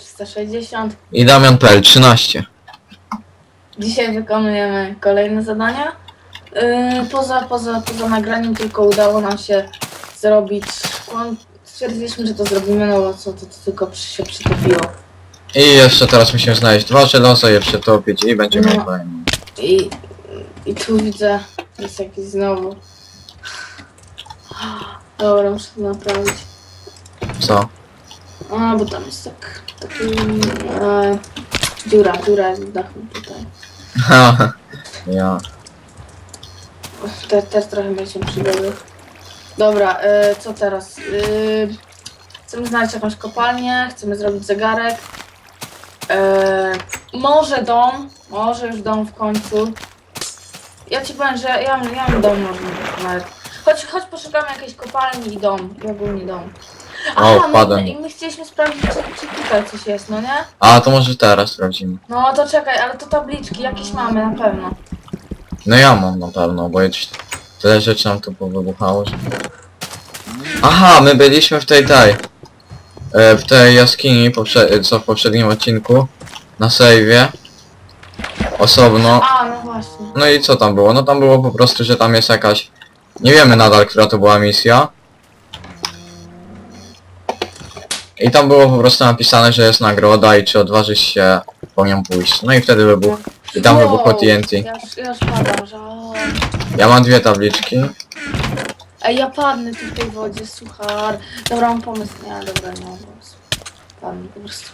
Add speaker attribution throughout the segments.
Speaker 1: PL 360.
Speaker 2: I Damian PL 13.
Speaker 1: Dzisiaj wykonujemy kolejne zadania. Yy, poza, poza, poza nagraniem tylko udało nam się zrobić. Stwierdziliśmy, że to zrobimy, no bo co to, to tylko przy, się przytopiło.
Speaker 2: I jeszcze teraz musimy znaleźć dwa żelaza, je przetopić i będziemy
Speaker 1: No.
Speaker 2: mieli kolejną.
Speaker 1: I, I tu widzę, jest jakiś znowu. Dobra, muszę to naprawić.
Speaker 2: Co?
Speaker 1: A, bo tam jest tak, taki e, dziura, dziura jest w dachu tutaj.
Speaker 2: Haha. ja.
Speaker 1: Te, też trochę się przygody. Dobra, e, co teraz? E, chcemy znaleźć jakąś kopalnię, chcemy zrobić zegarek. E, może dom, może już dom w końcu. Ja ci powiem, że ja, mam- ja mam dom może nawet. Chodź, chodź poszukamy jakiejś kopalni i dom, i ogólnie dom.
Speaker 2: O,
Speaker 1: my,
Speaker 2: wpadłem.
Speaker 1: my, my chcieliśmy sprawdzić, czy, czy tutaj coś jest, no nie?
Speaker 2: A to może teraz sprawdzimy.
Speaker 1: No to czekaj, ale to tabliczki jakieś mamy na pewno.
Speaker 2: No ja mam na pewno, bo już tyle rzeczy nam tu powybuchało, że... Aha, my byliśmy w tej tej... e, W tej jaskini, poprze- co w poprzednim odcinku. Na save'ie. Osobno.
Speaker 1: A, no właśnie.
Speaker 2: No i co tam było? No tam było po prostu, że tam jest jakaś... Nie wiemy nadal, która to była misja. I tam było po prostu napisane, że jest nagroda i czy odważysz się po nią pójść. No i wtedy wybuch. I tam wybuchło TNT.
Speaker 1: Ja już, ja już padam, że... o.
Speaker 2: Ja mam dwie tabliczki.
Speaker 1: Ej, ja padnę tu w tej wodzie, suchar. Dobra, mam pomysł. Nie, dobra, nie mam pomysłu. Padnę po prostu.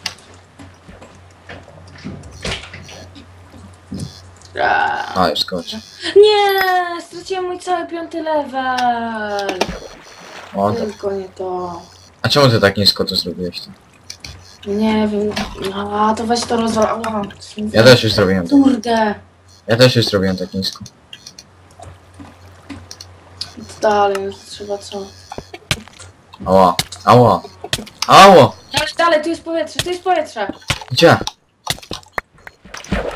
Speaker 2: A, już skoczy.
Speaker 1: Nie, straciłem mój cały piąty level.
Speaker 2: O, to...
Speaker 1: Tylko nie to.
Speaker 2: A czemu ty tak nisko to zrobiłeś?
Speaker 1: Nie wiem. A, to weź to rozwal. Ała,
Speaker 2: Ja też już zrobiłem tak.
Speaker 1: Kurde.
Speaker 2: Ja też już zrobiłem tak nisko.
Speaker 1: Dalej, no to trzeba co?
Speaker 2: Ała. Ała. Ała!
Speaker 1: Dalej, dalej, tu jest powietrze, tu jest powietrze.
Speaker 2: Gdzie?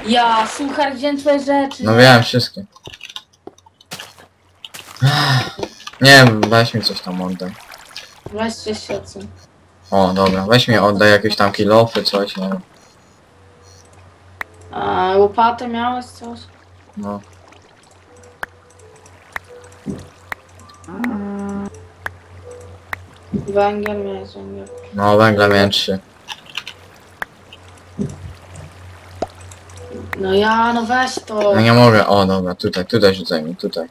Speaker 1: Ja, suchar, wziąłem twoje rzeczy.
Speaker 2: No wiem, wszystkie. Nie wiem, weź mi coś tam oddaj.
Speaker 1: Weźcie odsuń.
Speaker 2: O, dobra, weź mi oddaj jakieś tam kilofy, coś, nie wiem.
Speaker 1: A łopatę miałeś coś?
Speaker 2: No.
Speaker 1: Węgiel miałeś, węgiel.
Speaker 2: No, węgla miałem trzy.
Speaker 1: No ja, no weź to.
Speaker 2: No nie mogę, o dobra, tutaj, tutaj rzucaj mi, tutaj.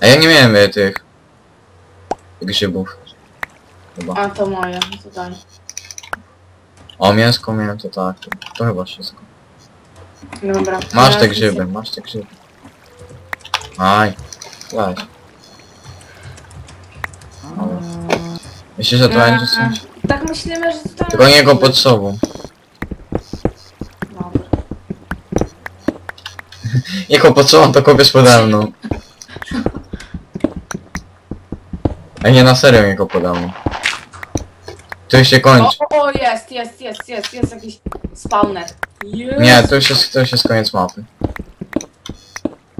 Speaker 2: A ja nie miałem e, tych... grzybów. Chyba.
Speaker 1: A to moje, no to daj.
Speaker 2: O, mięsko miałem, to tak, to, to chyba wszystko.
Speaker 1: Dobra.
Speaker 2: Masz te
Speaker 1: Teraz
Speaker 2: grzyby, masz te grzyby. Aj, weź. Dobra. Myślisz, że to będzie coś?
Speaker 1: Tak myślimy, że to
Speaker 2: Tylko nie go pod sobą.
Speaker 1: Dobra.
Speaker 2: Go pod sobą, to kopiesz pode mną. A nie na serio nie go. To już się kończy.
Speaker 1: o, jest, jest, jest, jest, jest jakiś spawner. Jest.
Speaker 2: Nie, to już jest, to już jest koniec mapy.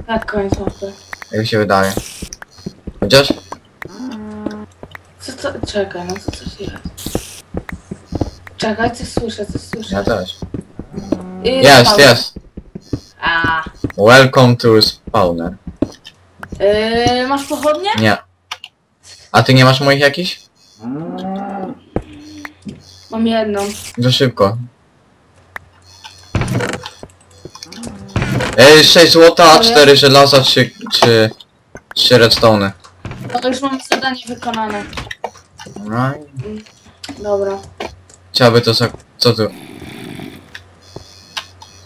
Speaker 1: Tak, koniec mapy.
Speaker 2: Jak mi się wydaje. Chociaż?
Speaker 1: Co to? Czekaj, no co coś jest. Czekaj, coś słyszę, coś słyszę.
Speaker 2: Ja też. Jest, jest.
Speaker 1: A.
Speaker 2: Welcome to spawner.
Speaker 1: Yy, masz pochodnie?
Speaker 2: Nie. A ty nie masz moich jakichś?
Speaker 1: Mam jedną.
Speaker 2: To szybko. Ej, 6 złota, 4 żelaza, 3, 3, 3 redstone.
Speaker 1: No to już mam zadanie wykonane. Dobra.
Speaker 2: trzeba by to za... Co tu?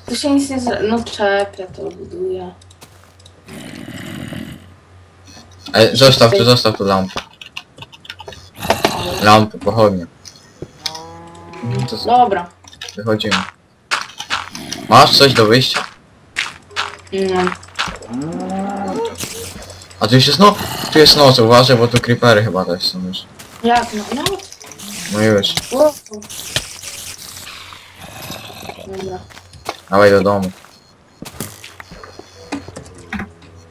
Speaker 1: Tu się nic nie zra... No czek, ja to buduję.
Speaker 2: Ej, zostaw tu, zostaw tu lampę. Lampę, pochodnie. To co?
Speaker 1: Dobra.
Speaker 2: Wychodzimy. Masz coś do wyjścia?
Speaker 1: No.
Speaker 2: A tu już jest no... Tu jest noc, uważaj, bo tu creepery chyba też są już.
Speaker 1: Jak no? No.
Speaker 2: No już.
Speaker 1: Wow. Dobra.
Speaker 2: Dawaj do domu.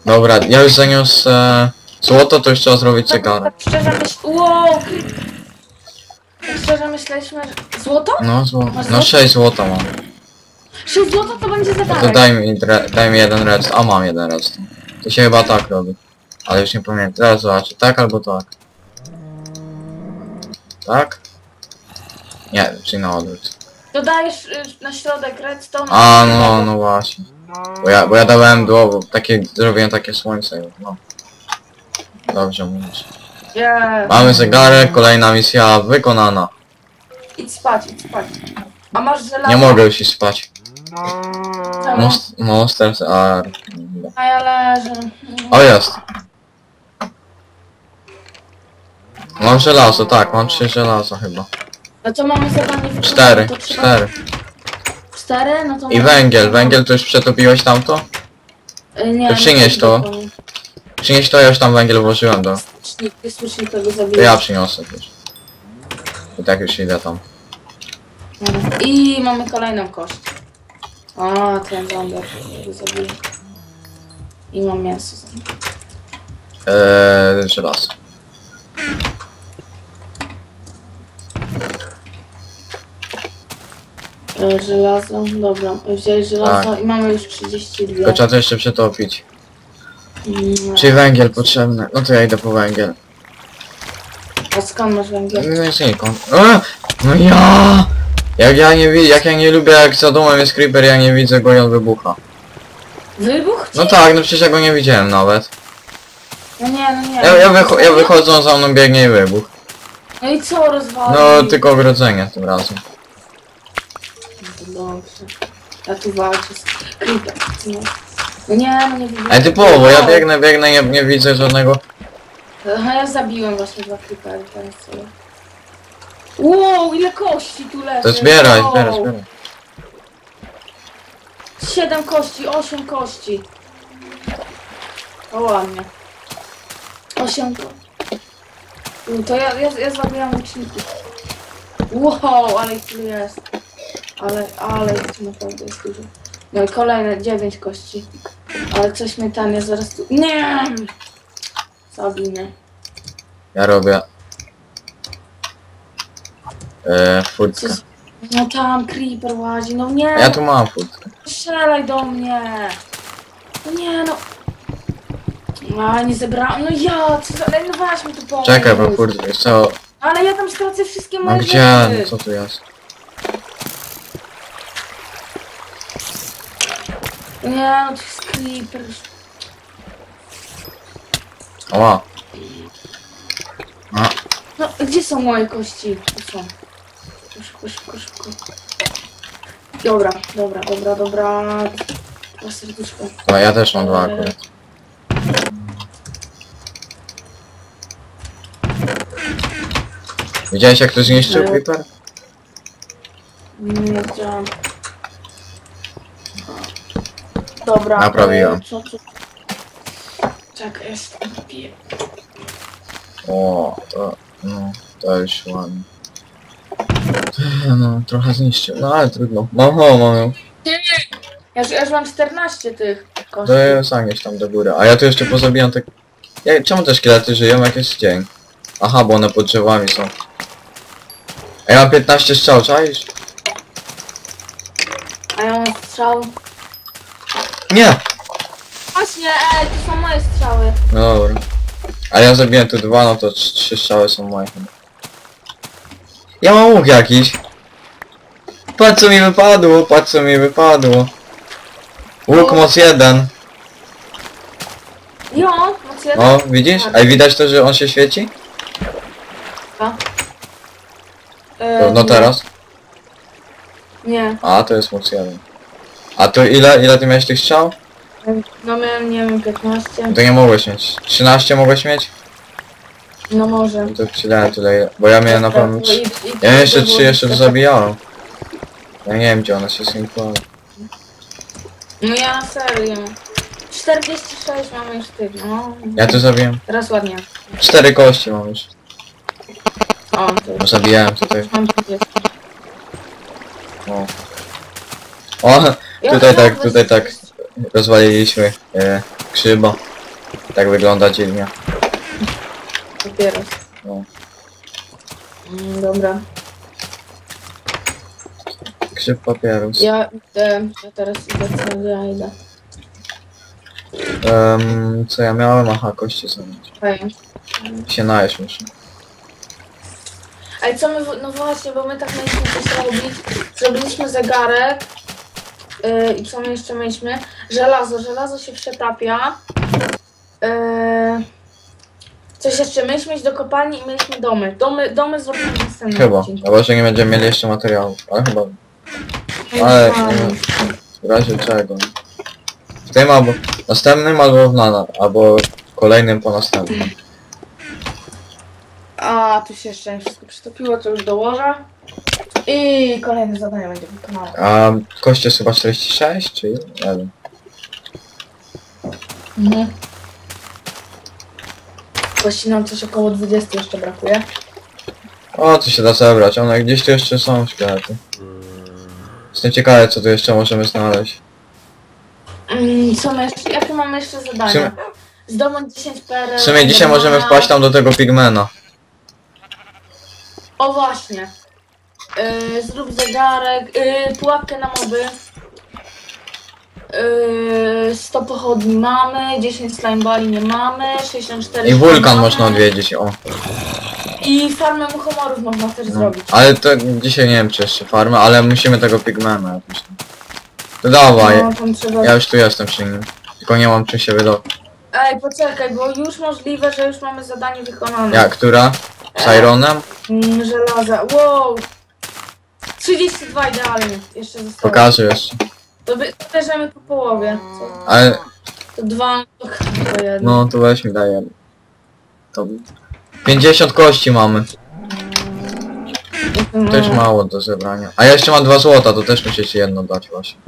Speaker 2: Dobra, ja już zaniosę złoto, to już trzeba zrobić zegarek.
Speaker 1: Tak szczerze myśl... Wow! Tak szczerze myśleliśmy, że... Złoto?
Speaker 2: No zło...
Speaker 1: Masz
Speaker 2: No
Speaker 1: złoto?
Speaker 2: 6 złota mam.
Speaker 1: 6 złota to będzie
Speaker 2: No
Speaker 1: zegarek.
Speaker 2: to daj mi, dre- daj mi jeden redstone. A mam jeden redstone. To się chyba tak robi. Ale już nie pamiętam. Teraz zobaczę. Tak albo tak. Tak? Nie, czy na odwrót.
Speaker 1: Dodajesz y, na środek redstone.
Speaker 2: A no, no właśnie. Bo ja, bo ja dałem do takie, zrobiłem takie słońce. No. Dobrze mówisz.
Speaker 1: Nie.
Speaker 2: Mamy zegarek, kolejna misja wykonana.
Speaker 1: Idź spać, idź spać. A masz żelazo?
Speaker 2: Nie mogę już iść spać.
Speaker 1: Czemu?
Speaker 2: Most, monsters are...
Speaker 1: A ja leżę.
Speaker 2: O jest. Mam żelazo, tak, mam trzy żelaza chyba.
Speaker 1: No to mamy zadanie wykonane.
Speaker 2: Cztery,
Speaker 1: to trzeba-
Speaker 2: cztery.
Speaker 1: Cztery? No to
Speaker 2: I
Speaker 1: mamy-
Speaker 2: węgiel, węgiel to już przetopiłeś tamto?
Speaker 1: Y, Nie,
Speaker 2: To przynieś to. Przynieś to, ja już tam węgiel włożyłem do...
Speaker 1: Słysznik, słysznik tego
Speaker 2: To
Speaker 1: zabiję.
Speaker 2: ja przyniosę też. I tak już idę tam.
Speaker 1: I mamy kolejną kość. A, ten zonder tego zabiję. I mam mięso.
Speaker 2: Eee, żelazo.
Speaker 1: E, żelazo, dobra. Wziąłeś żelazo
Speaker 2: Tak.
Speaker 1: i mamy już 32.
Speaker 2: Tylko trzeba to jeszcze przetopić. Czyli węgiel potrzebny. No to ja idę po węgiel.
Speaker 1: A skąd masz węgiel?
Speaker 2: No znikąd. A! No ja! Jak ja nie widzę, jak ja nie lubię jak za domem jest creeper, ja nie widzę go i on wybucha.
Speaker 1: Wybuch?
Speaker 2: No tak, no przecież ja go nie widziałem nawet.
Speaker 1: No nie, no nie.
Speaker 2: Ja, ja, wycho ja wychodzą za mną biegnie i wybuch.
Speaker 1: No i co rozwalił?
Speaker 2: No tylko ogrodzenie tym razem.
Speaker 1: No to dobrze. Ja tu walczę z creeper. No. Nie, no nie widzę.
Speaker 2: Ej typowo, ja biegnę, biegnę, nie, nie widzę żadnego...
Speaker 1: Aha, ja zabiłem właśnie dwa creepery, teraz co? Wow, ile kości tu leży!
Speaker 2: To zbieraj,
Speaker 1: wow.
Speaker 2: zbieraj, zbieraj.
Speaker 1: Siedem kości, osiem kości. O ładnie. Osiem ko... U, To ja, ja, ja zabijam łuczników. Wow, ale ich tu jest. Ale, ale ich tu naprawdę jest dużo. No i kolejne dziewięć kości. Ale coś mnie zaraz tu... Nie! Zabij mnie.
Speaker 2: Ja robię... Eee, furtkę.
Speaker 1: No tam creeper łazi, no nie!
Speaker 2: A ja tu mam furtkę.
Speaker 1: Strzelaj do mnie! No nie no! A nie zebrałam, no ja, co za... no weź mi tu pomóc.
Speaker 2: Czekaj, bo wiesz co...
Speaker 1: Ale ja tam stracę wszystkie
Speaker 2: No
Speaker 1: moje
Speaker 2: gdzie?
Speaker 1: rzeczy.
Speaker 2: No co tu jest?
Speaker 1: Nie no, to jest creeper.
Speaker 2: Oła. A,
Speaker 1: No, gdzie są moje kości? Tu są. Szybko, szybko, szybko. Dobra, dobra, dobra, dobra. Dwa serduszko.
Speaker 2: no ja też mam dwa akurat. Widziałeś jak to zniszczył
Speaker 1: Nie.
Speaker 2: creeper?
Speaker 1: Nie widziałam. Dobra.
Speaker 2: Naprawiłem.
Speaker 1: e, Co, co? Czekaj, jest. Piję.
Speaker 2: O, to... No, to już ładnie. No, trochę zniszczył, no ale trudno. Mam ho, mam ją.
Speaker 1: Ja już, ja już mam 14 tych kości.
Speaker 2: To ja zanieś tam do góry. A ja tu jeszcze pozabijam te... Ja, czemu te szkielety żyją jak jest dzień? Aha, bo one pod drzewami są. A ja mam 15 strzał, czaisz?
Speaker 1: A ja mam strzał.
Speaker 2: Nie!
Speaker 1: Właśnie, ej, to są moje strzały.
Speaker 2: No dobra. A ja zabiłem tu dwa, no to trz- trzy strzały są moje. Ja mam łuk jakiś. Patrz co mi wypadło, patrz co mi wypadło. Łuk moc jeden.
Speaker 1: Jo, moc jeden.
Speaker 2: O, widzisz? A i widać to, że on się świeci?
Speaker 1: E,
Speaker 2: No teraz.
Speaker 1: Nie.
Speaker 2: A, to jest moc jeden. A to ile, ile ty miałeś tych strzał?
Speaker 1: No miałem, nie wiem, 15.
Speaker 2: To nie mogłeś mieć. 13 mogłeś mieć?
Speaker 1: No może.
Speaker 2: No to przydałem tyle, ile- bo ja miałem na trzy.
Speaker 1: i-
Speaker 2: Ja miałem jeszcze
Speaker 1: to było
Speaker 2: trzy jeszcze
Speaker 1: tak-
Speaker 2: zabijałem. Ja nie wiem gdzie one się synkują.
Speaker 1: No ja na serio. 46 mamy już tych, no.
Speaker 2: Ja tu zabiłem.
Speaker 1: Teraz ładnie.
Speaker 2: Cztery kości mam już.
Speaker 1: O, to już
Speaker 2: Zabijałem tutaj.
Speaker 1: mam 30.
Speaker 2: O. O,
Speaker 1: Ja
Speaker 2: tutaj tak, tutaj tak
Speaker 1: 20.
Speaker 2: rozwaliliśmy e, krzyba. Tak wygląda dzielnia.
Speaker 1: Dopiero.
Speaker 2: No.
Speaker 1: Mm, dobra.
Speaker 2: grzyb papierus.
Speaker 1: Ja idę, ja teraz idę, co ja idę.
Speaker 2: Em, co ja miałem? Aha, kości są.
Speaker 1: Okej.
Speaker 2: Się najeść muszę.
Speaker 1: Ale co my, w- no właśnie, bo my tak mieliśmy coś robić. Zrobiliśmy zegarek. Yy, I co my jeszcze mieliśmy? Żelazo, żelazo się przetapia. Yy, coś jeszcze, mieliśmy iść do kopalni i mieliśmy domy. Domy, domy zrobimy w następnym
Speaker 2: Chyba.
Speaker 1: odcinku.
Speaker 2: Chyba, że nie będziemy mieli jeszcze materiałów. Ale chyba ale- w razie czego. W tym albo następnym albo w nana, albo kolejnym po następnym.
Speaker 1: A, tu się jeszcze nie wszystko przytopiło, to już dołożę. I kolejne zadanie będzie wykonane.
Speaker 2: A kości jest chyba 46, czy nie wiem.
Speaker 1: Mhm. Właściwie nam coś około 20 jeszcze brakuje.
Speaker 2: O, to się da zebrać, one gdzieś tu jeszcze są szkielety. Jestem ciekawy co tu jeszcze możemy znaleźć.
Speaker 1: Mm, co my jeszcze, jakie mamy jeszcze zadania?
Speaker 2: sumie-
Speaker 1: Zdobądź 10 PRL.
Speaker 2: W sumie dzisiaj możemy wpaść tam do tego pigmena.
Speaker 1: O właśnie. Yy, zrób zegarek, yy, pułapkę na moby. Yy, 100 pochodni mamy, 10 slime bali nie mamy, 64
Speaker 2: I wulkan
Speaker 1: mamy.
Speaker 2: można odwiedzić, o.
Speaker 1: I farmę muchomorów można też
Speaker 2: No.
Speaker 1: zrobić.
Speaker 2: Ale to dzisiaj nie wiem czy jeszcze farmy, ale musimy tego pigmena jakoś tam. To dawaj,
Speaker 1: No, tam trzeba...
Speaker 2: ja już tu jestem przy nim. Tylko nie mam czym się wydać.
Speaker 1: Ej, poczekaj, bo już możliwe, że już mamy zadanie wykonane.
Speaker 2: Ja, która? Z Ironem?
Speaker 1: Mm, żelaza, wow! 32 idealnie, jeszcze zostało.
Speaker 2: Pokażę jeszcze.
Speaker 1: To by- to bierzemy po połowie. Co?
Speaker 2: Ale,
Speaker 1: To dwa, to jedno.
Speaker 2: no to weź mi daję. To... 50 kości mamy.
Speaker 1: no.
Speaker 2: To już mało do zebrania. A ja jeszcze mam dwa złota, to też musicie jedno dać właśnie.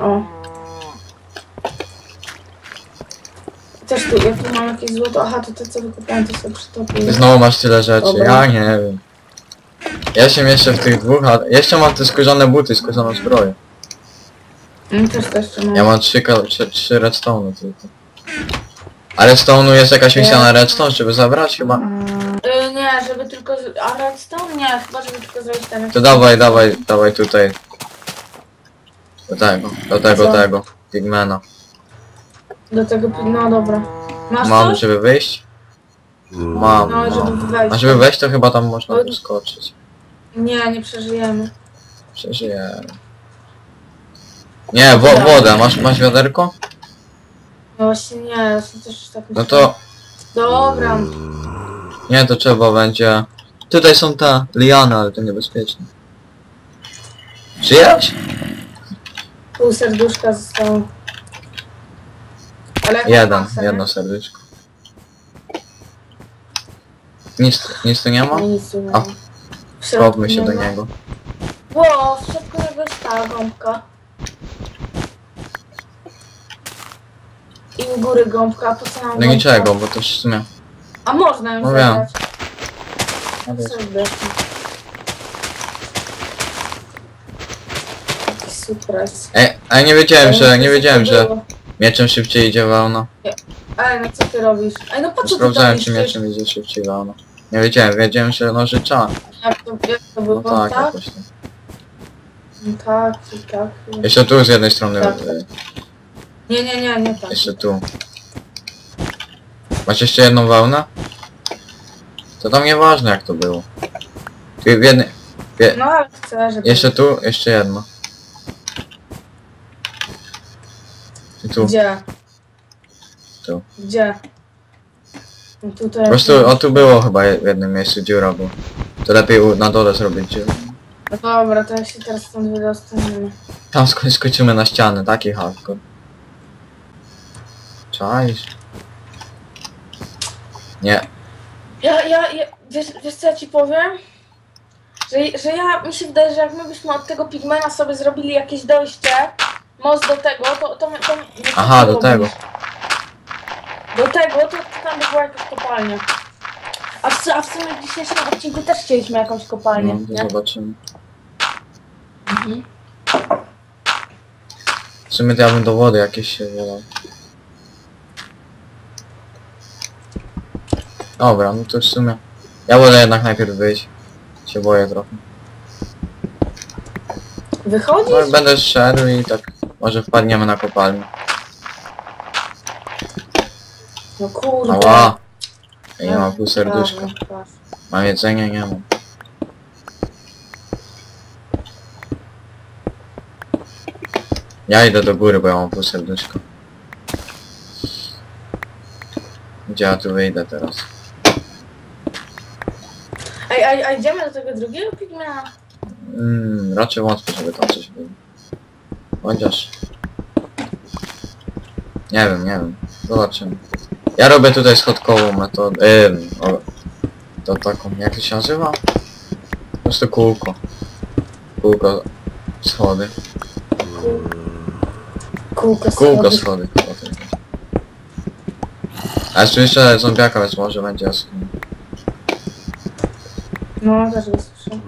Speaker 1: O. Też tu, ja tu mam jakieś złoto. Aha, to te co wykupałem, to sobie przytopię.
Speaker 2: Znowu masz tyle rzeczy,
Speaker 1: Dobra.
Speaker 2: ja nie wiem. Ja się mieszczę w tych dwóch, a jeszcze mam te skórzane buty, skórzaną zbroję.
Speaker 1: Mm, też mam.
Speaker 2: Ja mam trzy, ka- trzy, trzy redstone tylko. A redstone'u jest jakaś misja na redstone, żeby zabrać chyba?
Speaker 1: Y, nie, żeby tylko... z- A redstone? Nie, chyba żeby tylko zrobić ten...
Speaker 2: To dawaj, dawaj, dawaj tutaj. Do tego, do tego,
Speaker 1: Co?
Speaker 2: tego. Pigmena.
Speaker 1: Do tego... pi- No dobra. Masz
Speaker 2: Mam,
Speaker 1: coś?
Speaker 2: żeby wyjść? Mam,
Speaker 1: No, żeby
Speaker 2: mam.
Speaker 1: wejść.
Speaker 2: A żeby wejść to chyba tam można wyskoczyć.
Speaker 1: Nie, nie przeżyjemy.
Speaker 2: Przeżyję. Nie, wo wodę, masz, masz wiaderko?
Speaker 1: No właśnie nie, ja się też tak
Speaker 2: No to,
Speaker 1: Dobra.
Speaker 2: nie, to trzeba będzie... Tutaj są te liany, ale to niebezpieczne. Żyjesz?
Speaker 1: Pół serduszka zostało. Ale
Speaker 2: Jeden,
Speaker 1: nie?
Speaker 2: jedno serduszko. Nic, nic tu nie ma?
Speaker 1: Nic tu nie
Speaker 2: A,
Speaker 1: ma. Środku
Speaker 2: Schowmy się do niego.
Speaker 1: Ło, w środku jest ta gąbka. I u góry gąbka, a po co nam
Speaker 2: Do
Speaker 1: gąbka?
Speaker 2: No niczego, bo to w sumie...
Speaker 1: A można ją
Speaker 2: No wiem.
Speaker 1: zabrać. Serdecznie. Jaki supres.
Speaker 2: Ej, a ja nie wiedziałem, że, nie wiedziałem, że mieczem szybciej idzie wełna.
Speaker 1: Ej, no co ty robisz? Ej, no po co ty
Speaker 2: Sprawdzałem, czy mieczem idzie szybciej wełna. Nie wiedziałem, wiedziałem, że nożycza.
Speaker 1: Jak to, jak to było?
Speaker 2: No tak,
Speaker 1: tak?
Speaker 2: jakoś tak.
Speaker 1: No tak, i tak.
Speaker 2: Jeszcze tu z jednej strony.
Speaker 1: Tak.
Speaker 2: y,
Speaker 1: Nie, nie, nie, nie tak.
Speaker 2: Jeszcze tu. Masz jeszcze jedną wełnę? To tam nieważne jak to było. Tu w jednej... wie-
Speaker 1: No ale chcę, żeby...
Speaker 2: Jeszcze tu, jeszcze jedno. I tu.
Speaker 1: Gdzie?
Speaker 2: Tu.
Speaker 1: Gdzie? Tutaj...
Speaker 2: Po prostu, o tu było chyba w jednym miejscu dziura, bo to lepiej u- na dole zrobić dziurę.
Speaker 1: No dobra, to ja się teraz stąd wydostaniemy.
Speaker 2: Tam sko skoczymy na ścianę, taki hardcore. Czaisz? Nie.
Speaker 1: Ja, ja, ja wiesz, wiesz co ja ci powiem? Że, że ja, mi się wydaje, że jak my byśmy od tego pigmena sobie zrobili jakieś dojście, most do tego, to... to, to, to
Speaker 2: Aha, do tego.
Speaker 1: Do tego, to, tam by była jakaś kopalnia. A w, a w sumie w dzisiejszym odcinku też chcieliśmy jakąś kopalnię,
Speaker 2: No,
Speaker 1: nie?
Speaker 2: zobaczymy.
Speaker 1: Mhm.
Speaker 2: W sumie to ja bym do wody jakieś się wylał. Dobra, no to w sumie... Ja wolę jednak najpierw wyjść. Się boję trochę.
Speaker 1: Wychodzisz?
Speaker 2: No, będę szedł i tak może wpadniemy na kopalnię.
Speaker 1: No kurde.
Speaker 2: Ała! Ja nie mam pół serduszka. Mam jedzenie? Nie mam. Ja idę do góry, bo ja mam pół serduszka. Gdzie ja tu wyjdę teraz?
Speaker 1: Ej, a, a idziemy do tego drugiego pigmena?
Speaker 2: Mm, raczej wątpię, żeby tam coś było. Chociaż... Nie wiem, nie wiem. Zobaczymy. Ja robię tutaj schodkową metodę. Yy, o, to taką, jak to się nazywa? Po prostu kółko. Kółko schody.
Speaker 1: Kółko
Speaker 2: Kółko
Speaker 1: schody.
Speaker 2: schody. o tym. A jeszcze jeszcze zombiaka, więc może będzie jaskinia.
Speaker 1: No, też go słyszę.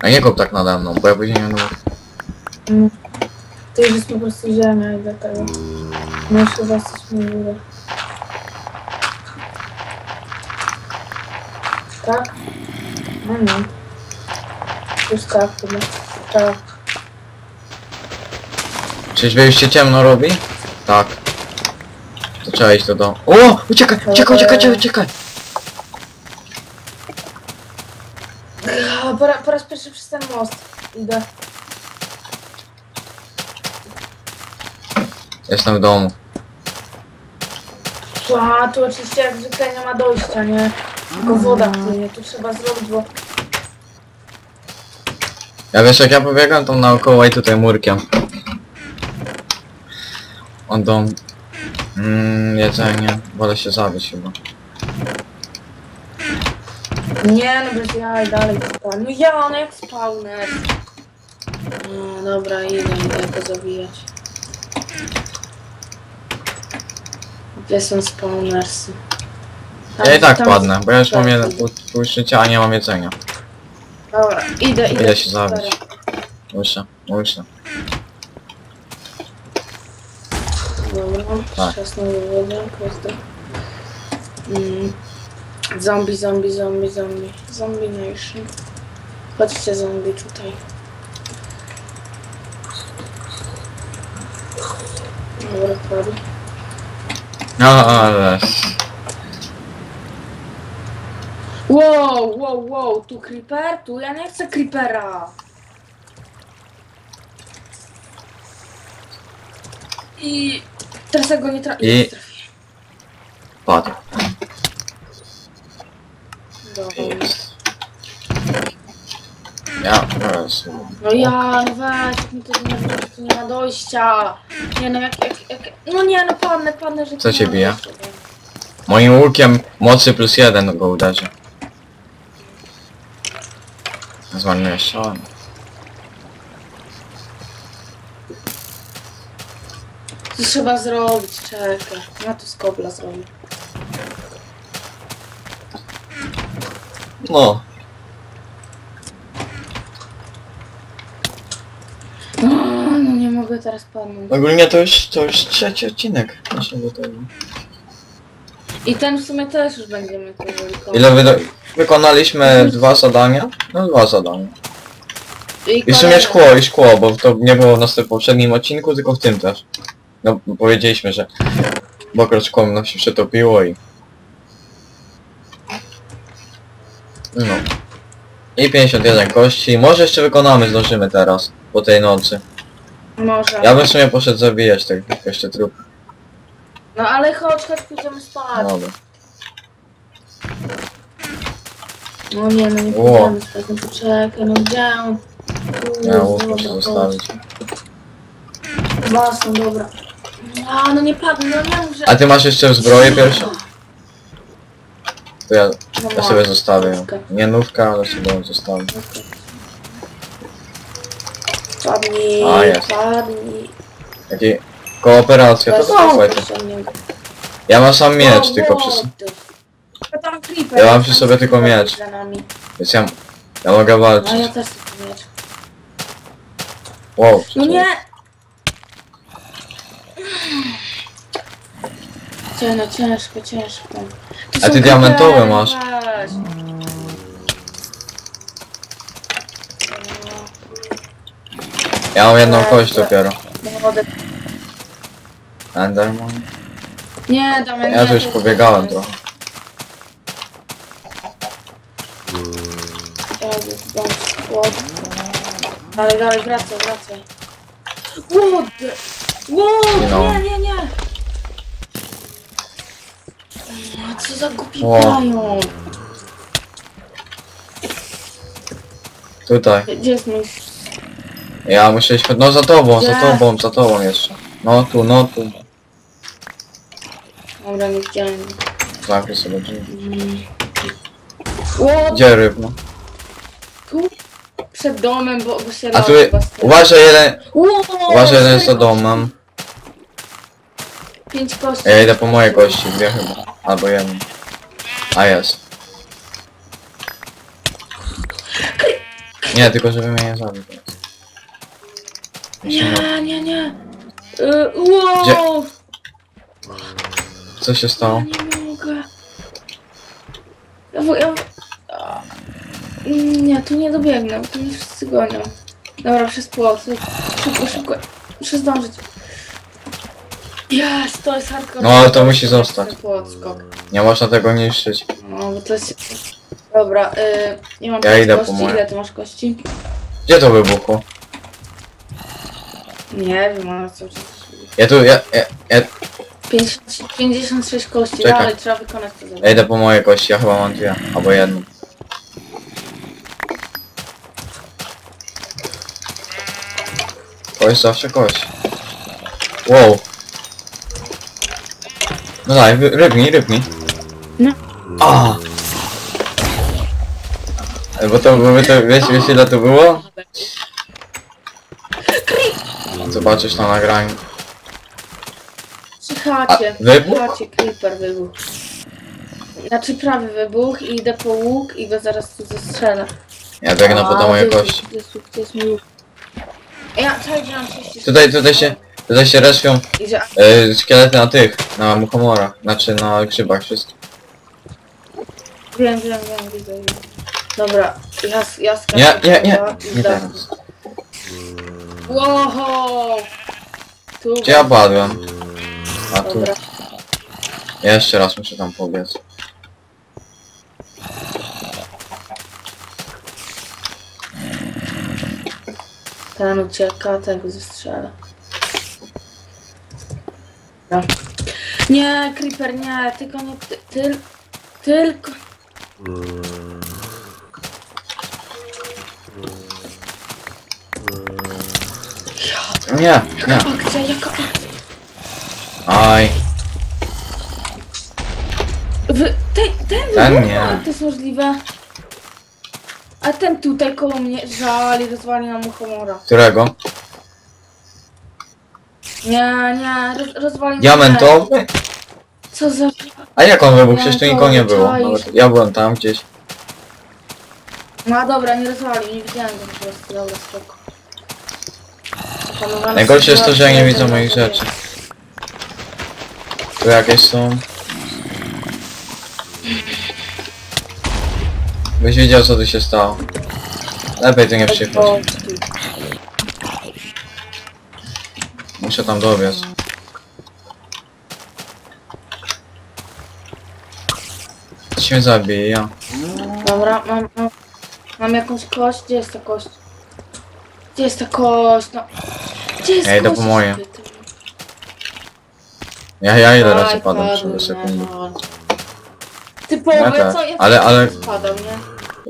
Speaker 2: A nie kop tak nade mną, bo ja później nie mogę.
Speaker 1: Mm. To już jest po prostu ziemia i dlatego. No jeszcze jesteśmy w górę. Tak? No nie. Już tak chyba. Tak.
Speaker 2: Czyżby już się ciemno robi? Tak. To trzeba iść do domu. O! Uciekaj, uciekaj, uciekaj, uciekaj, uciekaj!
Speaker 1: A, Po, ra- po raz pierwszy przez ten most idę.
Speaker 2: Jestem w domu.
Speaker 1: A, tu oczywiście jak zwykle nie ma dojścia, nie? Tylko woda płynie, tu trzeba zrobić, bo...
Speaker 2: Ja wiesz jak ja pobiegam tam naokoło i tutaj murkiem. On dom. Mmm, jedzenie. Wolę się zabić chyba.
Speaker 1: Nie, no bez jaj, dalej spawner. No ja, no jak spawner. No dobra, idę, idę go zawijać. Są spawnersy?
Speaker 2: Ja i tak padnę, bo ja już mam jeden pół, pół życia, a nie mam jedzenia.
Speaker 1: Dobra, idę, idę.
Speaker 2: Idę się zabić. Muszę, muszę.
Speaker 1: Dobra,
Speaker 2: Tak.
Speaker 1: czas na wodę, prosto. Mm. Zombie, zombie, zombie, zombie. Zombie nation. Chodźcie zombie tutaj. Dobra, padł.
Speaker 2: No ale...
Speaker 1: Wow, wow, wow, tu creeper? Tu ja nie chcę creepera. I teraz ja go nie trafię.
Speaker 2: I- Padł. Ja teraz...
Speaker 1: No ja, no weź, jak mi to nie tu nie ma dojścia. Nie no, jak, jak, jak, no nie no, padnę, padnę, że
Speaker 2: Co cię
Speaker 1: nie ma
Speaker 2: bije?
Speaker 1: dojścia.
Speaker 2: Moim łukiem mocy plus jeden go uderzy. Zmarnuję strzałem.
Speaker 1: Co trzeba zrobić? Czekaj, ja tu skobla zrobię.
Speaker 2: No.
Speaker 1: No, no nie mogę teraz padnąć.
Speaker 2: Ogólnie to już, to już trzeci odcinek naszego tego.
Speaker 1: I ten w sumie też już będziemy to wykonać.
Speaker 2: Ile wy, wykonaliśmy dwa zadania? No dwa zadania. I w sumie szkło, i szkło, bo to nie było w nas w poprzednim odcinku, tylko w tym też. No powiedzieliśmy, że mokro szkło nam się przetopiło i... No. I 51 kości. Może jeszcze wykonamy, zdążymy teraz, po tej nocy.
Speaker 1: Może.
Speaker 2: Ja bym w sumie poszedł zabijać tych jeszcze trup.
Speaker 1: No ale chodź, chodź, pójdziemy spać.
Speaker 2: No dobra.
Speaker 1: No nie, no nie
Speaker 2: O.
Speaker 1: pójdziemy spać, no poczekaj, no gdzie on?
Speaker 2: Ja łóżko muszę zostawić.
Speaker 1: Własną, dobra. A, no nie padnę, no nie że...
Speaker 2: A ty masz jeszcze zbroję pierwszą? To ja,
Speaker 1: No
Speaker 2: ja
Speaker 1: mam.
Speaker 2: sobie zostawię ją. Nie nówka, ale sobie ją zostawię.
Speaker 1: Padnij,
Speaker 2: A, jest.
Speaker 1: padnij.
Speaker 2: Jaki... Kooperacja, to
Speaker 1: Weź,
Speaker 2: słuchajcie. Ja mam sam miecz,
Speaker 1: O,
Speaker 2: tylko przy...
Speaker 1: tam creeper,
Speaker 2: Ja mam przy sobie tylko miecz.
Speaker 1: za nami.
Speaker 2: Więc ja... Ja mogę
Speaker 1: No
Speaker 2: walczyć.
Speaker 1: ja też tylko miecz.
Speaker 2: Wow.
Speaker 1: No nie! Cie- No ciężko, ciężko. To
Speaker 2: A
Speaker 1: są
Speaker 2: ty diamentowe masz.
Speaker 1: weź.
Speaker 2: Ja mam jedną kość dopiero. Enderman.
Speaker 1: Nie, Damian,
Speaker 2: Ja tu już pobiegałem
Speaker 1: to
Speaker 2: trochę.
Speaker 1: Dalej, dalej, wracaj, wracaj. What the... Wow,
Speaker 2: No.
Speaker 1: nie, nie, nie. O, Co za głupi
Speaker 2: O.
Speaker 1: pająk.
Speaker 2: Tutaj.
Speaker 1: Gdzie jest mój...
Speaker 2: Ja muszę iść... No za tobą, za
Speaker 1: Gdzie?
Speaker 2: tobą, za tobą jeszcze. No tu, no tu.
Speaker 1: Dobra, nie widziałem.
Speaker 2: Zamknij sobie drzwi.
Speaker 1: Mm.
Speaker 2: Gdzie rybno?
Speaker 1: Tu? Przed domem, bo, bo się
Speaker 2: A tu...
Speaker 1: chyba tym.
Speaker 2: Uważaj jeden...
Speaker 1: Wow,
Speaker 2: Uważaj jeden za domem.
Speaker 1: Pięć kości.
Speaker 2: Ja idę po moje kości, dwie chyba. Albo jedną. A jest. Nie, tylko żeby mnie nie zabił teraz. Nie-
Speaker 1: Nie, nie, nie. Y, wow!
Speaker 2: Co się stało?
Speaker 1: nie mogę. Ja, w- ja... a. Mm, Nie, tu nie dobiegnę, bo tu mnie wszyscy gonią. Dobra, przez płot. Szybko, szybko. Muszę zdążyć. Jest, to jest hardcore.
Speaker 2: No, ale to musi zostać.
Speaker 1: Ten Płot, skok.
Speaker 2: Nie można tego niszczyć.
Speaker 1: No, bo to jest... Dobra, y, nie mam
Speaker 2: Ja idę po
Speaker 1: kości.
Speaker 2: moje.
Speaker 1: Ile ty masz kości?
Speaker 2: Gdzie to wybuchło?
Speaker 1: Nie wiem, ale czas...
Speaker 2: Ja tu, ja, ja, ja,
Speaker 1: 50, 56 kości,
Speaker 2: Czekaj.
Speaker 1: dalej trzeba wykonać to
Speaker 2: ja
Speaker 1: zadanie.
Speaker 2: idę po moje kości, ja chyba mam dwie. Albo jedną. Kość zawsze kość. Wow. No daj, wy- rybnij, rybnij.
Speaker 1: No.
Speaker 2: A. Ej, Bo to, bo to, wiesz, wiesz ile to było? Zobaczysz na nagraniu.
Speaker 1: Przy chacie,
Speaker 2: A, wybuch?
Speaker 1: creeper wybuch. Znaczy prawy wybuch i idę po łuk i go zaraz tu zestrzelę.
Speaker 2: Ja biegnę po
Speaker 1: jest jest jest mój łuk? Ja, mam 30
Speaker 2: Tutaj, tutaj się, tutaj się
Speaker 1: I że...
Speaker 2: e, szkielety na tych, na muchomorach, znaczy na grzybach wszystkich.
Speaker 1: Wiem, wiem, wiem, widzę, widzę. Dobra, ja, ja skaczę.
Speaker 2: Nie, nie, nie, nie teraz.
Speaker 1: Wow! Tu,
Speaker 2: Gdzie ja padłem? A tu.
Speaker 1: Dobra.
Speaker 2: Jeszcze raz muszę tam pobiec.
Speaker 1: Ten ucieka, tego zestrzelę. Dobra. Nie, creeper, nie, tylko nie, ty, tyl, tylko...
Speaker 2: Nie, nie.
Speaker 1: Akcja, jaka akcja?
Speaker 2: Aj.
Speaker 1: Wy, ten, ten,
Speaker 2: Ten
Speaker 1: wybuch?
Speaker 2: nie.
Speaker 1: Jak to jest możliwe? A ten tutaj koło mnie żali, rozwali nam muchomora.
Speaker 2: Którego?
Speaker 1: Nie, nie, roz, rozwali nam
Speaker 2: Diamentowy?
Speaker 1: Co za...
Speaker 2: A jak on wybuchł? Przecież tu nikogo nie było. Nawet ja byłem tam gdzieś.
Speaker 1: No dobra, nie rozwalił, nie widziałem go po prostu, dobra, spoko.
Speaker 2: Najgorsze jest to, że ja nie widzę moich
Speaker 1: to
Speaker 2: rzeczy. Tu jakieś są. Byś wiedział co tu się stało. Lepiej tu nie przychodź. Muszę tam dobiec. Coś mnie zabije, ja.
Speaker 1: Dobra, mam, mam, mam jakąś kość, gdzie jest ta kość? Gdzie jest ta kość? No. Gdzie jest
Speaker 2: Ja idę po moje. Ja, ja ile razy padam przez sekundę.
Speaker 1: no. Typowe,
Speaker 2: Ja tak,
Speaker 1: co? Ja
Speaker 2: ale- ale-
Speaker 1: Spadał, nie?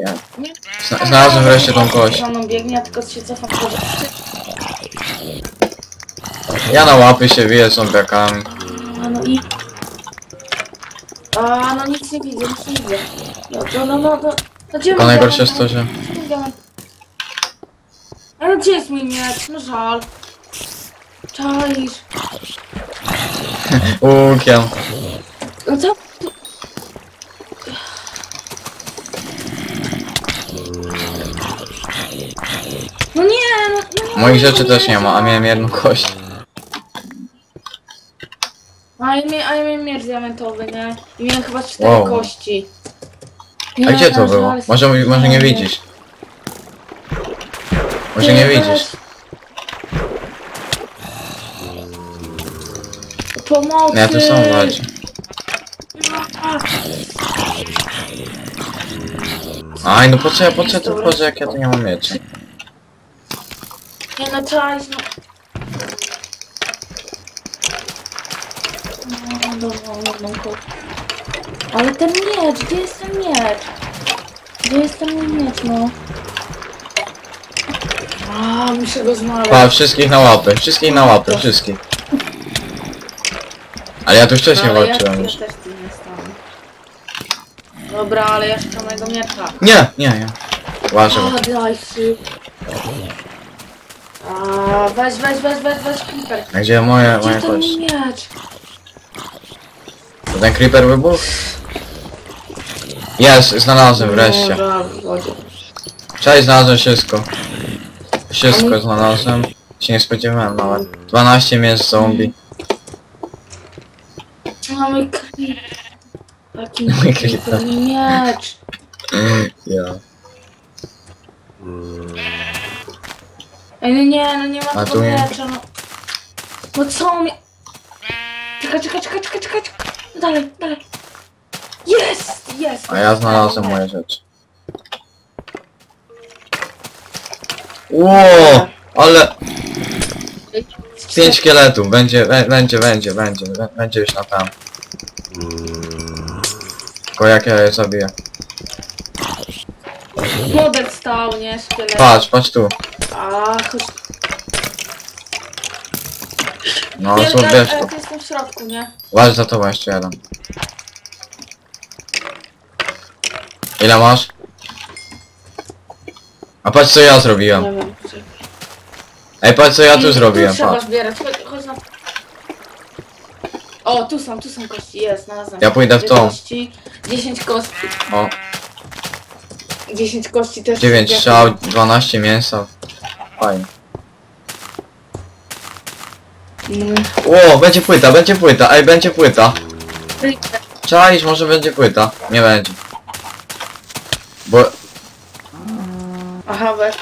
Speaker 2: Ja.
Speaker 1: Nie.
Speaker 2: Zna znalazłem wreszcie tą kość.
Speaker 1: Za mną biegnie, ja tylko się cofam. tylko że-
Speaker 2: Ja na łapy się wiję zombiakami.
Speaker 1: A no i... A no nic nie widzę, nic nie widzę. No to, no, no, no. no gdzie
Speaker 2: Tylko
Speaker 1: mój
Speaker 2: najgorsze
Speaker 1: diament?
Speaker 2: jest to, że...
Speaker 1: Mój diament? A no gdzie jest mój miecz? No żal. Czaisz.
Speaker 2: Łukiem.
Speaker 1: No co? No nie, no, no
Speaker 2: Moich rzeczy też nie ma, a miałem jedną kość.
Speaker 1: A ja, mia- a ja miałem miecz diamentowy, nie? I miałem chyba cztery
Speaker 2: Wow.
Speaker 1: kości.
Speaker 2: A gdzie to
Speaker 1: no,
Speaker 2: było? Może, może nie widzisz. Może nie widzisz.
Speaker 1: Pomocy!
Speaker 2: Nie, to są walczy. Aj, no po co ja, po co ja tu wchodzę, jak ja tu nie mam mieczy?
Speaker 1: Nie no, czaić, no. No, dobra, jedną. Ale ten miecz, gdzie jest ten miecz? Gdzie jest ten mój miecz, no? A, muszę go znaleźć.
Speaker 2: Pa, wszystkich na łapy, wszystkich na łapy, wszystkich. Ale ja tu wcześniej
Speaker 1: Ale
Speaker 2: walczyłem już.
Speaker 1: też tu nie stanę. Dobra, ale ja szukam mojego miecza.
Speaker 2: Nie, nie, nie. Uważaj.
Speaker 1: A, daj się. A, weź, weź, weź, weź, weź creeper.
Speaker 2: A gdzie moje, moje
Speaker 1: Gdzie ten
Speaker 2: kości?
Speaker 1: miecz?
Speaker 2: To ten creeper wybuchł? Jest, znalazłem wreszcie.
Speaker 1: Dobra, w wodzie.
Speaker 2: Cześć, znalazłem wszystko. Wszystko znalazłem. Się nie spodziewałem nawet. 12 mięs zombie.
Speaker 1: Mamy creeper. Taki creeper
Speaker 2: creeper.
Speaker 1: miecz.
Speaker 2: Ja.
Speaker 1: Ej, no nie, no nie ma
Speaker 2: A
Speaker 1: tego
Speaker 2: tu
Speaker 1: miecza, no. No co mi... Czekaj, czekaj, czekaj, czekaj, czekaj, czekaj. No Dalej, dalej. Jest, jest.
Speaker 2: A ja znalazłem moje rzeczy. Ło, ale 5 szkieletów, będzie, bę- będzie, będzie, będzie, bę- będzie już na tam. Tylko jak ja je zabiję.
Speaker 1: Model stał, nie? Szkielet.
Speaker 2: Patrz, patrz tu.
Speaker 1: A, chodź.
Speaker 2: No,
Speaker 1: ja,
Speaker 2: wiesz to.
Speaker 1: tu jestem w środku, nie?
Speaker 2: Uważaj za tobą jeszcze jeden. Ile masz? A patrz co ja zrobiłem.
Speaker 1: Nie wiem. czy-
Speaker 2: Ej, patrz co ja tu zrobiłem,
Speaker 1: trzeba
Speaker 2: patrz.
Speaker 1: zbierać, chodź, chodź na... O, tu są, tu są kości, jest, znalazłem.
Speaker 2: Ja pójdę w tą.
Speaker 1: Kości, 10 kości,
Speaker 2: O,
Speaker 1: 10 kości też.
Speaker 2: 9
Speaker 1: zbieram.
Speaker 2: strzał, 12 mięsa. Fajnie.
Speaker 1: Mm.
Speaker 2: O, będzie płyta, będzie płyta, ej, będzie płyta. Czaisz, może będzie płyta. Nie będzie. Bo,
Speaker 1: Aha, weź.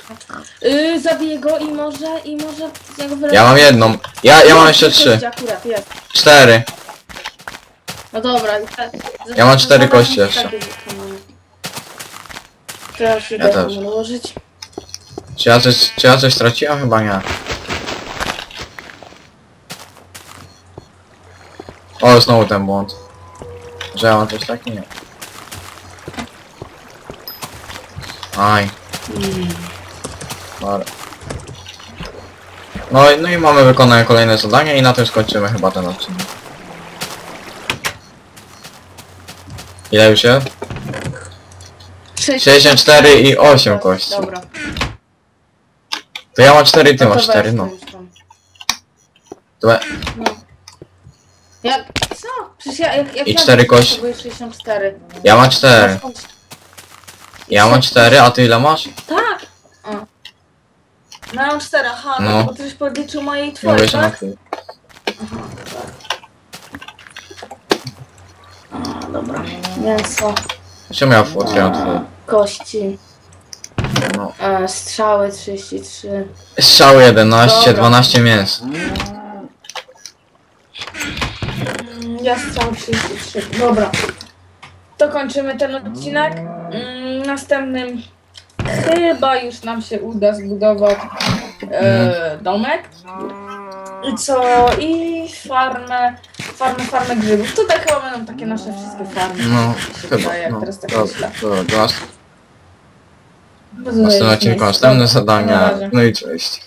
Speaker 1: Yy, zabiję go i może, i może wyleci.
Speaker 2: ja mam jedną. Ja, ja mam jeszcze trzy.
Speaker 1: Akurat, jest.
Speaker 2: Cztery.
Speaker 1: No dobra.
Speaker 2: Ja mam cztery kości jeszcze.
Speaker 1: Teraz
Speaker 2: Ja też.
Speaker 1: ułożyć.
Speaker 2: Czy ja coś, czy ja coś straciłem? Chyba nie. O, znowu ten błąd. Że ja mam coś takiego? Nie. Aj. Dobra. No, i- no i mamy wykonane kolejne zadanie i na tym skończymy chyba ten odcinek. Ile już jest? 64 i 8 kości.
Speaker 1: Dobra.
Speaker 2: To ja mam 4 i ty
Speaker 1: No to
Speaker 2: masz 4,
Speaker 1: weź
Speaker 2: no.
Speaker 1: to już tam.
Speaker 2: E-
Speaker 1: No. Jak? Co? Przecież ja, jak, jak
Speaker 2: I
Speaker 1: ja
Speaker 2: cztery
Speaker 1: potrzebuję
Speaker 2: kości.
Speaker 1: 64.
Speaker 2: ja mam 4.
Speaker 1: Masz kości.
Speaker 2: Ja mam 4, a ty ile masz?
Speaker 1: Tak! O. No ja mam 4, aha,
Speaker 2: No.
Speaker 1: no. bo tyś podliczył moje i
Speaker 2: Nie
Speaker 1: twoje,
Speaker 2: mówię, na
Speaker 1: tak?
Speaker 2: chwilę.
Speaker 1: Aha, tak. A, dobra. Mięso,
Speaker 2: Czemu ja otwieram twój?
Speaker 1: kości,
Speaker 2: No.
Speaker 1: e, strzały 33.
Speaker 2: Strzał 11,
Speaker 1: Dobra.
Speaker 2: 12 mięs.
Speaker 1: Mm, Ja strzał 33. Dobra. To kończymy ten odcinek. Mm, Następnym chyba już nam się uda zbudować e, domek. I co? I farmę, farmę, farmę grzybów. Tutaj chyba będą takie nasze wszystkie farmy.
Speaker 2: No,
Speaker 1: mi się
Speaker 2: chyba.
Speaker 1: wydaje, jak
Speaker 2: No.
Speaker 1: teraz tak
Speaker 2: Dobra,
Speaker 1: myślę.
Speaker 2: dobra,
Speaker 1: Bo tutaj miejsce.
Speaker 2: następne
Speaker 1: Na
Speaker 2: zadania.
Speaker 1: razie.
Speaker 2: No i cześć.